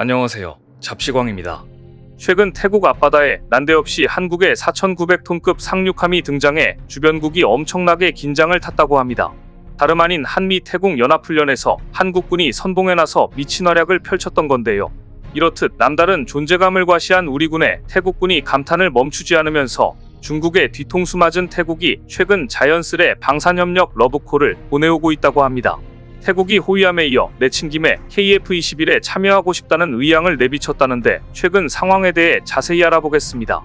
안녕하세요. 잡시광입니다. 최근 태국 앞바다에 난데없이 한국의 4,900톤급 상륙함이 등장해 주변국이 엄청나게 긴장을 탔다고 합니다. 다름 아닌 한미 태국 연합훈련에서 한국군이 선봉에 나서 미친 활약을 펼쳤던 건데요. 이렇듯 남다른 존재감을 과시한 우리 군에 태국군이 감탄을 멈추지 않으면서 중국의 뒤통수 맞은 태국이 최근 자연스레 방산협력 러브콜을 보내오고 있다고 합니다. 태국이 호위함에 이어 내친 김에 KF-21에 참여하고 싶다는 의향을 내비쳤다는데 최근 상황에 대해 자세히 알아보겠습니다.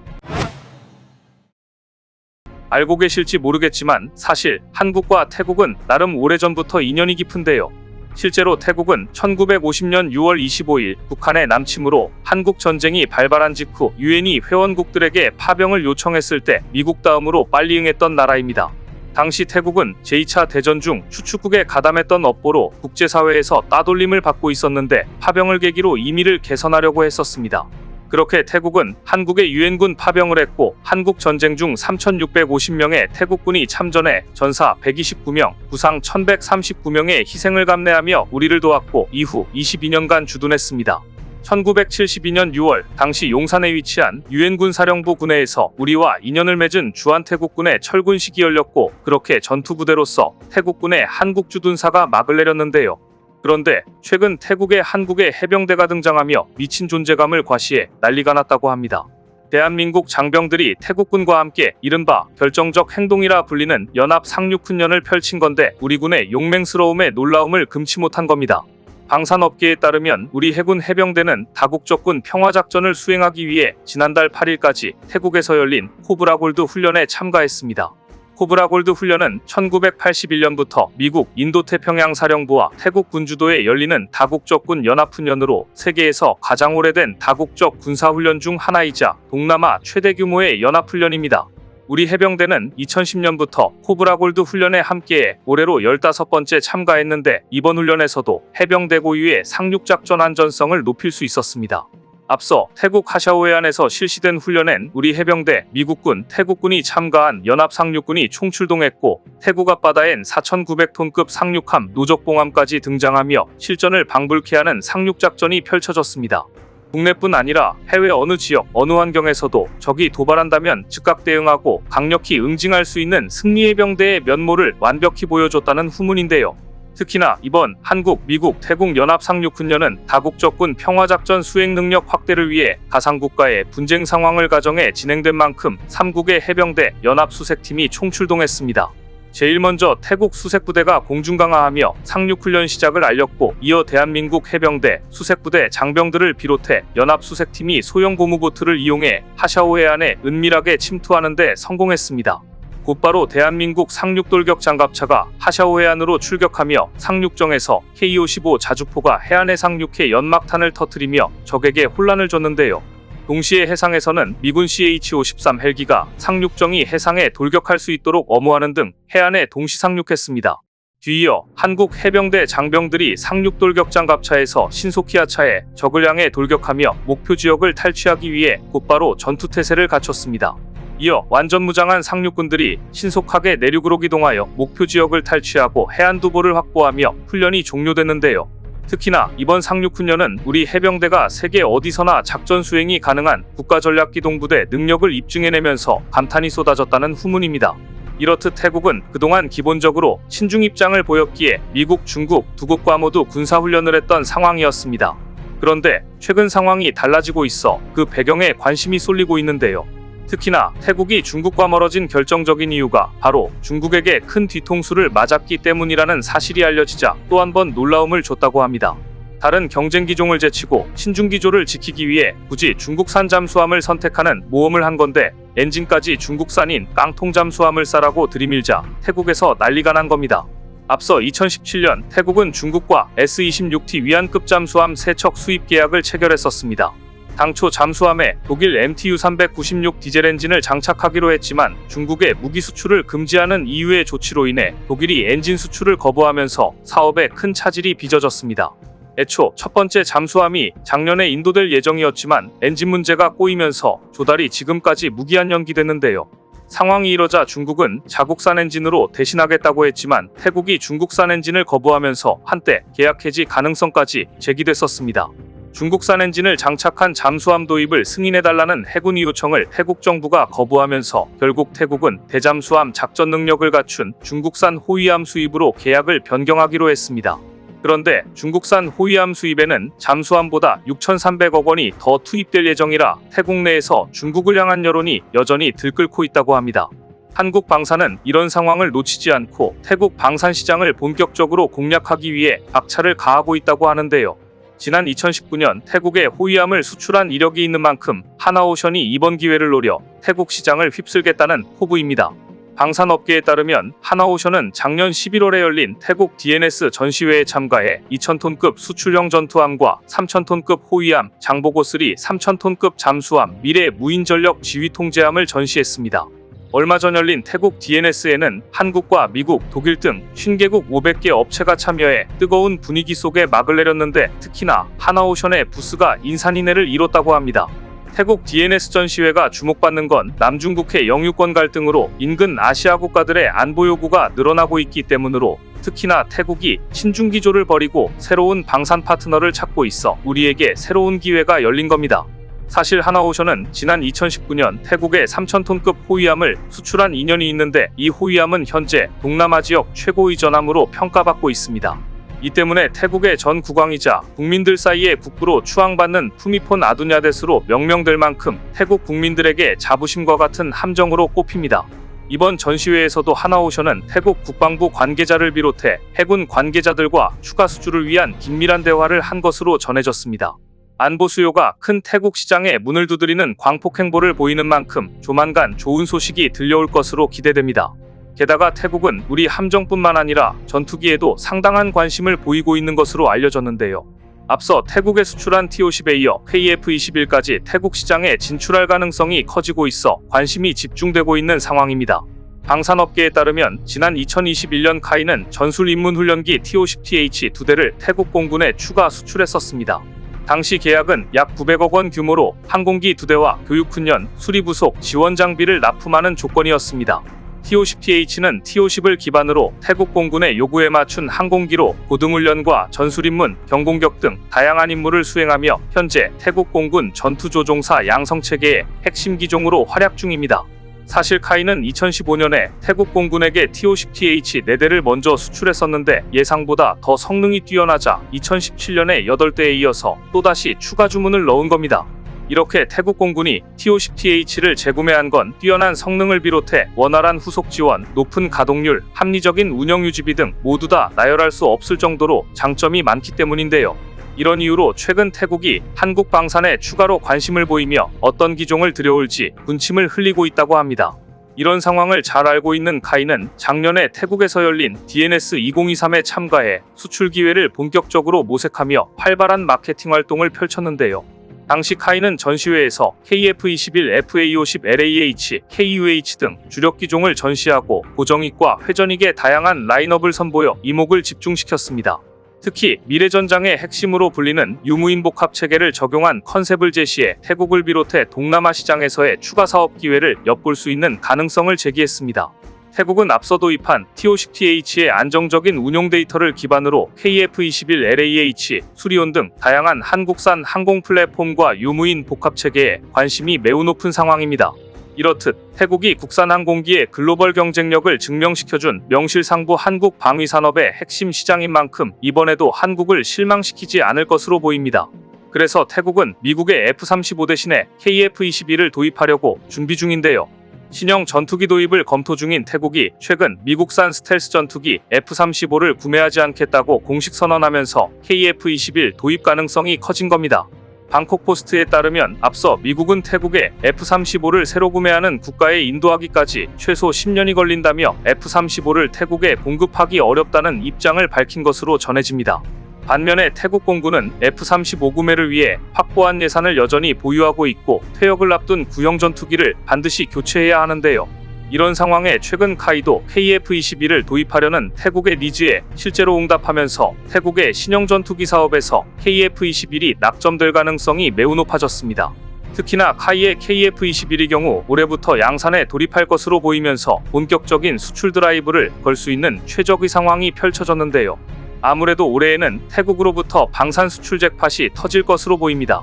알고 계실지 모르겠지만 사실 한국과 태국은 나름 오래전부터 인연이 깊은데요. 실제로 태국은 1950년 6월 25일 북한의 남침으로 한국 전쟁이 발발한 직후 유엔이 회원국들에게 파병을 요청했을 때 미국 다음으로 빨리 응했던 나라입니다. 당시 태국은 제2차 대전 중 추축국에 가담했던 업보로 국제사회에서 따돌림을 받고 있었는데 파병을 계기로 임의를 개선하려고 했었습니다. 그렇게 태국은 한국에 유엔군 파병을 했고 한국 전쟁 중 3,650명의 태국군이 참전해 전사 129명, 부상 1,139명의 희생을 감내하며 우리를 도왔고 이후 22년간 주둔했습니다. 1972년 6월 당시 용산에 위치한 유엔군 사령부 군내에서 우리와 인연을 맺은 주한태국군의 철군식이 열렸고 그렇게 전투부대로서 태국군의 한국 주둔사가 막을 내렸는데요. 그런데 최근 태국에 한국의 해병대가 등장하며 미친 존재감을 과시해 난리가 났다고 합니다. 대한민국 장병들이 태국군과 함께 이른바 결정적 행동이라 불리는 연합 상륙훈련을 펼친 건데 우리 군의 용맹스러움에 놀라움을 금치 못한 겁니다. 방산업계에 따르면 우리 해군 해병대는 다국적군 평화작전을 수행하기 위해 지난달 8일까지 태국에서 열린 코브라 골드 훈련에 참가했습니다. 코브라 골드 훈련은 1981년부터 미국 인도태평양 사령부와 태국 군주도에 열리는 다국적군 연합훈련으로 세계에서 가장 오래된 다국적 군사훈련 중 하나이자 동남아 최대 규모의 연합훈련입니다. 우리 해병대는 2010년부터 코브라 골드 훈련에 함께해 올해로 15번째 참가했는데 이번 훈련에서도 해병대 고유의 상륙작전 안전성을 높일 수 있었습니다. 앞서 태국 하샤오 해안에서 실시된 훈련엔 우리 해병대, 미국군, 태국군이 참가한 연합 상륙군이 총출동했고 태국 앞바다엔 4,900톤급 상륙함 노적봉함까지 등장하며 실전을 방불케 하는 상륙작전이 펼쳐졌습니다. 국내뿐 아니라 해외 어느 지역, 어느 환경에서도 적이 도발한다면 즉각 대응하고 강력히 응징할 수 있는 승리해병대의 면모를 완벽히 보여줬다는 후문인데요. 특히나 이번 한국, 미국, 태국 연합 상륙 훈련은 다국적군 평화작전 수행 능력 확대를 위해 가상국가의 분쟁 상황을 가정해 진행된 만큼 3국의 해병대 연합 수색팀이 총출동했습니다. 제일 먼저 태국 수색부대가 공중 강화하며 상륙 훈련 시작을 알렸고 이어 대한민국 해병대 수색부대 장병들을 비롯해 연합 수색팀이 소형 고무보트를 이용해 하샤오 해안에 은밀하게 침투하는 데 성공했습니다. 곧바로 대한민국 상륙 돌격 장갑차가 하샤오 해안으로 출격하며 상륙정에서 K-55 자주포가 해안에 상륙해 연막탄을 터뜨리며 적에게 혼란을 줬는데요. 동시에 해상에서는 미군 CH-53 헬기가 상륙정이 해상에 돌격할 수 있도록 엄호하는 등 해안에 동시 상륙했습니다. 뒤이어 한국 해병대 장병들이 상륙 돌격 장 갑차에서 신속히 하차해 적을 향해 돌격하며 목표 지역을 탈취하기 위해 곧바로 전투 태세를 갖췄습니다. 이어 완전 무장한 상륙군들이 신속하게 내륙으로 기동하여 목표 지역을 탈취하고 해안 두보를 확보하며 훈련이 종료됐는데요. 특히나 이번 상륙훈련은 우리 해병대가 세계 어디서나 작전 수행이 가능한 국가전략기동부대 능력을 입증해내면서 감탄이 쏟아졌다는 후문입니다. 이렇듯 태국은 그동안 기본적으로 친중 입장을 보였기에 미국, 중국 두 국과 모두 군사훈련을 했던 상황이었습니다. 그런데 최근 상황이 달라지고 있어 그 배경에 관심이 쏠리고 있는데요. 특히나 태국이 중국과 멀어진 결정적인 이유가 바로 중국에게 큰 뒤통수를 맞았기 때문이라는 사실이 알려지자 또 한 번 놀라움을 줬다고 합니다. 다른 경쟁 기종을 제치고 신중 기조를 지키기 위해 굳이 중국산 잠수함을 선택하는 모험을 한 건데 엔진까지 중국산인 깡통 잠수함을 싸라고 들이밀자 태국에서 난리가 난 겁니다. 앞서 2017년 태국은 중국과 S-26T 위안급 잠수함 3척 수입 계약을 체결했었습니다. 당초 잠수함에 독일 MTU 396 디젤 엔진을 장착하기로 했지만 중국의 무기 수출을 금지하는 EU의 조치로 인해 독일이 엔진 수출을 거부하면서 사업에 큰 차질이 빚어졌습니다. 애초 첫 번째 잠수함이 작년에 인도될 예정이었지만 엔진 문제가 꼬이면서 조달이 지금까지 무기한 연기됐는데요. 상황이 이러자 중국은 자국산 엔진으로 대신하겠다고 했지만 태국이 중국산 엔진을 거부하면서 한때 계약 해지 가능성까지 제기됐었습니다. 중국산 엔진을 장착한 잠수함 도입을 승인해달라는 해군이 요청을 태국 정부가 거부하면서 결국 태국은 대잠수함 작전 능력을 갖춘 중국산 호위함 수입으로 계약을 변경하기로 했습니다. 그런데 중국산 호위함 수입에는 잠수함보다 6,300억 원이 더 투입될 예정이라 태국 내에서 중국을 향한 여론이 여전히 들끓고 있다고 합니다. 한국 방산은 이런 상황을 놓치지 않고 태국 방산 시장을 본격적으로 공략하기 위해 박차를 가하고 있다고 하는데요. 지난 2019년 태국에 호위함을 수출한 이력이 있는 만큼 하나오션이 이번 기회를 노려 태국 시장을 휩쓸겠다는 포부입니다. 방산업계에 따르면 하나오션은 작년 11월에 열린 태국 DNS 전시회에 참가해 2,000톤급 수출형 전투함과 3,000톤급 호위함, 장보고3 3,000톤급 잠수함, 미래 무인전력 지휘통제함을 전시했습니다. 얼마 전 열린 태국 DNS에는 한국과 미국, 독일 등 50개국 500개 업체가 참여해 뜨거운 분위기 속에 막을 내렸는데 특히나 하나오션의 부스가 인산인해를 이뤘다고 합니다. 태국 DNS 전시회가 주목받는 건 남중국해 영유권 갈등으로 인근 아시아 국가들의 안보 요구가 늘어나고 있기 때문으로 특히나 태국이 신중기조를 벌이고 새로운 방산 파트너를 찾고 있어 우리에게 새로운 기회가 열린 겁니다. 사실 하나오션은 지난 2019년 태국에 3,000톤급 호위함을 수출한 인연이 있는데 이 호위함은 현재 동남아 지역 최고의 전함으로 평가받고 있습니다. 이 때문에 태국의 전 국왕이자 국민들 사이에 국부로 추앙받는 푸미폰 아두냐데스로 명명될 만큼 태국 국민들에게 자부심과 같은 함정으로 꼽힙니다. 이번 전시회에서도 하나오션은 태국 국방부 관계자를 비롯해 해군 관계자들과 추가 수주를 위한 긴밀한 대화를 한 것으로 전해졌습니다. 안보 수요가 큰 태국 시장에 문을 두드리는 광폭 행보를 보이는 만큼 조만간 좋은 소식이 들려올 것으로 기대됩니다. 게다가 태국은 우리 함정뿐만 아니라 전투기에도 상당한 관심을 보이고 있는 것으로 알려졌는데요. 앞서 태국에 수출한 T-50에 이어 KF-21까지 태국 시장에 진출할 가능성이 커지고 있어 관심이 집중되고 있는 상황입니다. 방산업계에 따르면 지난 2021년 카이는 전술 입문 훈련기 T-50TH 두 대를 태국 공군에 추가 수출했었습니다. 당시 계약은 약 900억 원 규모로 항공기 두 대와 교육훈련, 수리부속, 지원 장비를 납품하는 조건이었습니다. T-50TH는 T-50을 기반으로 태국 공군의 요구에 맞춘 항공기로 고등훈련과 전술임문, 경공격 등 다양한 임무를 수행하며 현재 태국 공군 전투조종사 양성 체계의 핵심 기종으로 활약 중입니다. 사실 카이는 2015년에 태국 공군에게 T-50TH 4대를 먼저 수출했었는데 예상보다 더 성능이 뛰어나자 2017년에 8대에 이어서 또다시 추가 주문을 넣은 겁니다. 이렇게 태국 공군이 T-50TH를 재구매한 건 뛰어난 성능을 비롯해 원활한 후속 지원, 높은 가동률, 합리적인 운영 유지비 등 모두 다 나열할 수 없을 정도로 장점이 많기 때문인데요. 이런 이유로 최근 태국이 한국 방산에 추가로 관심을 보이며 어떤 기종을 들여올지 군침을 흘리고 있다고 합니다. 이런 상황을 잘 알고 있는 카이는 작년에 태국에서 열린 DNS 2023에 참가해 수출 기회를 본격적으로 모색하며 활발한 마케팅 활동을 펼쳤는데요. 당시 카이는 전시회에서 KF-21, FA-50, LAH, KUH 등 주력 기종을 전시하고 고정익과 회전익의 다양한 라인업을 선보여 이목을 집중시켰습니다. 특히 미래전장의 핵심으로 불리는 유무인 복합 체계를 적용한 컨셉을 제시해 태국을 비롯해 동남아 시장에서의 추가 사업 기회를 엿볼 수 있는 가능성을 제기했습니다. 태국은 앞서 도입한 T-50TH의 안정적인 운용 데이터를 기반으로 KF-21 LAH, 수리온 등 다양한 한국산 항공 플랫폼과 유무인 복합 체계에 관심이 매우 높은 상황입니다. 이렇듯 태국이 국산 항공기의 글로벌 경쟁력을 증명시켜준 명실상부 한국 방위 산업의 핵심 시장인 만큼 이번에도 한국을 실망시키지 않을 것으로 보입니다. 그래서 태국은 미국의 F-35 대신에 KF-21을 도입하려고 준비 중인데요. 신형 전투기 도입을 검토 중인 태국이 최근 미국산 스텔스 전투기 F-35를 구매하지 않겠다고 공식 선언하면서 KF-21 도입 가능성이 커진 겁니다. 방콕 포스트에 따르면 앞서 미국은 태국에 F-35를 새로 구매하는 국가에 인도하기까지 최소 10년이 걸린다며 F-35를 태국에 공급하기 어렵다는 입장을 밝힌 것으로 전해집니다. 반면에 태국 공군은 F-35 구매를 위해 확보한 예산을 여전히 보유하고 있고 퇴역을 앞둔 구형 전투기를 반드시 교체해야 하는데요. 이런 상황에 최근 카이도 KF-21을 도입하려는 태국의 니즈에 실제로 응답하면서 태국의 신형 전투기 사업에서 KF-21이 낙점될 가능성이 매우 높아졌습니다. 특히나 카이의 KF-21의 경우 올해부터 양산에 돌입할 것으로 보이면서 본격적인 수출 드라이브를 걸 수 있는 최적의 상황이 펼쳐졌는데요. 아무래도 올해에는 태국으로부터 방산 수출 잭팟이 터질 것으로 보입니다.